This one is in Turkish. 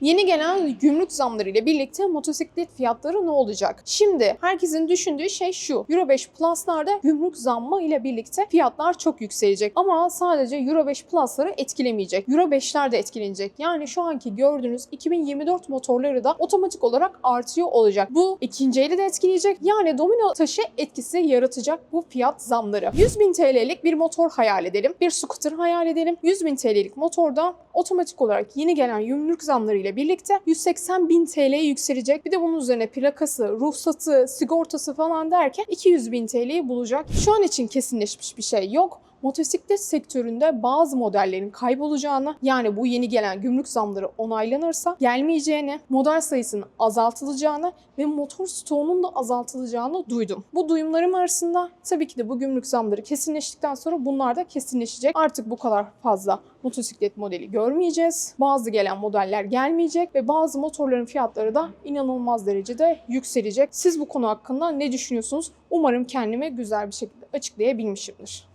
Yeni gelen gümrük zamları ile birlikte motosiklet fiyatları ne olacak? Şimdi herkesin düşündüğü şey şu. Euro 5 Plus'larda gümrük zammı ile birlikte fiyatlar çok yükselecek. Ama sadece Euro 5 Plus'ları etkilemeyecek. Euro 5'ler de etkilenecek. Yani şu anki gördüğünüz 2024 motorları da otomatik olarak artıyor olacak. Bu ikinci eli de etkileyecek. Yani domino taşı etkisi yaratacak bu fiyat zamları. 100 bin TL'lik bir motor hayal edelim. Bir scooter hayal edelim. 100 bin TL'lik motorda otomatik olarak yeni gelen gümrük zamları ile birlikte 180 bin TL'ye yükselecek. Bir de bunun üzerine plakası, ruhsatı, sigortası falan derken 200 bin TL'yi bulacak. Şu an için kesinleşmiş bir şey yok motosiklet sektöründe bazı modellerin kaybolacağını yani bu yeni gelen gümrük zamları onaylanırsa gelmeyeceğini, model sayısının azaltılacağını ve motor stoğunun da azaltılacağını duydum. Bu duyumlarım arasında tabii ki de bu gümrük zamları kesinleştikten sonra bunlar da kesinleşecek. Artık bu kadar fazla motosiklet modeli görmeyeceğiz. Bazı gelen modeller gelmeyecek ve bazı motorların fiyatları da inanılmaz derecede yükselecek. Siz bu konu hakkında ne düşünüyorsunuz? Umarım kendime güzel bir şekilde açıklayabilmişimdir.